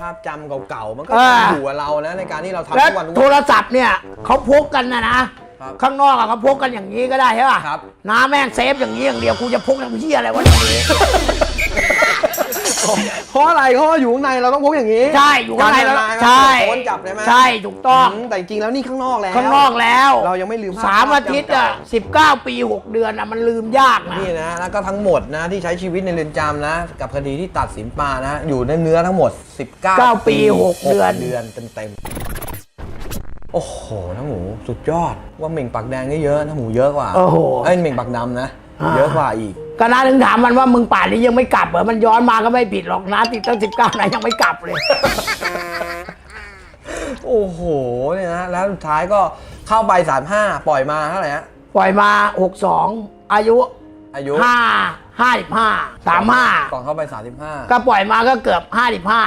ภาพจำเก่าๆ มันก็เออ อยู่กับเรานะในการที่เราทำแล้วทุกวันทุกโทวันรศัพท์เนี่ยเขาพกกันนะนะครับข้างนอกอะเขาพกกันอย่างนี้ก็ได้ใช่ป่ะครับ น้าแม่งเซฟอย่างนี้อย่างเดียวกูจะพกทำเหี้ยอะไรวะอย่างนี้ เพราะอะไรเพราะว่าอยู่ข้างในเราต้องพกอย่างนี้ใช่อยู่ข้างในแล้วการทำลายใช่โอนจับได้ไหมใช่ถูกต้องมแต่จริงๆแล้วนี่ข้างนอกแล้วข้างนอกแล้วเรายังไม่ลืมภาพสามอาทิตย์อะภาพจำสิบเก้าปีหกเดือนอะมันลืมยากนะ นี่นะแล้วก็ทั้งหมดนะที่ใช้ชีวิตในเรือนจำนะ กับคดีที่ตัดสินปานะอยู่ในเนื้อทั้งหมด 19เก้าปีหกเดือนเดือนเต็มๆโอ้โหน้าหมูสุดยอดว่าเหม่งปากแดงนี่เยอะน้าหมูเยอะกว่าโอ้โห เอ้ยเหม่งปากดำนะอ่า เยอะกว่าอีก ก็น้าถึงถามมันว่ามึงป่านนี้ยังไม่กลับเหรอมันย้อนมาก็ไม่ผิดหรอกนะติดตั้งสิบเก้านะยังไม่กลับเลย โอ้โหเนี่ยนะแล้วสุดท้ายก็เข้าไป35ปล่อยมาเท่าไหร่ฮะปล่อยมาหกสองอายุอายุห้าห้าสิบห้าสามห้าก่อนเข้าไป35ก็ปล่อยมาก็เกือบห้าสิบห้า